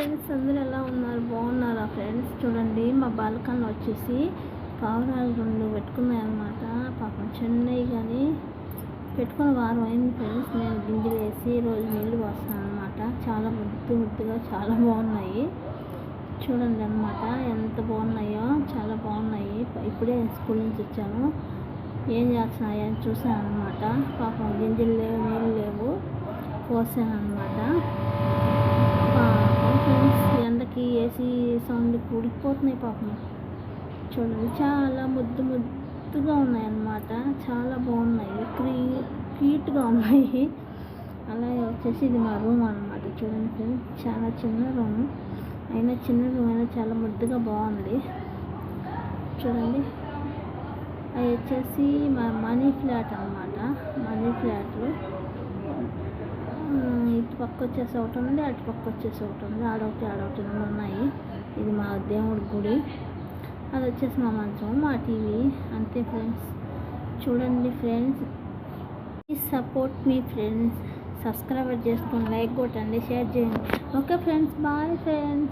Friends అందరూ ఎలా ఉన్నారు? బాగున్నారా ఫ్రెండ్స్ చూడండి మా బాలకాన్ని వచ్చేసి పావురాలు రెండు పెట్టుకున్నాయన్నమాట. పాపం చెన్నై కానీ పెట్టుకున్న వారం అయింది ఫ్రెండ్స్ నేను గింజలు వేసి రోజు నీళ్ళు పోస్తాను అనమాట చాలా ముద్దు ముద్దుగా చాలా బాగున్నాయి. చూడండి అనమాట ఎంత బాగున్నాయో. చాలా బాగున్నాయి. ఇప్పుడే స్కూల్ నుంచి వచ్చాను. ఏం చేస్తున్నాయో అని చూసాను అనమాట పాపం గింజలు లేవు నీళ్ళు లేవు. పోసాను అనమాట ఉడికిపోతున్నాయి పాపం. చూడండి చాలా ముద్దు ముద్దుగా ఉన్నాయి అన్నమాట చాలా బాగున్నాయి. క్రీ క్యూట్గా ఉన్నాయి. అలాగే వచ్చేసి ఇది మా రూమ్ అనమాట చూడండి చాలా చిన్న రూమ్. అయినా చిన్న రూమ్ అయినా చాలా ముద్దుగా బాగుంది. చూడండి అది వచ్చేసి మా మనీ ఫ్లాట్ అనమాట మనీ ఫ్లాట్లు ఇటు పక్క వచ్చేసి ఒకటి ఉంది అటు పక్క వచ్చేసి ఒకటి ఉంది. ఆడొకటి ఆడొకటి ఉన్నాయి. గుడి అది వచ్చేసి మా మంచం మా టీవీ. అంతే ఫ్రెండ్స్. చూడండి ఫ్రెండ్స్. ప్లీజ్ సపోర్ట్ మీ ఫ్రెండ్స్. సబ్స్క్రైబర్ చేసుకొని లైక్ కొట్టండి షేర్ చేయండి. Okay friends bye friends.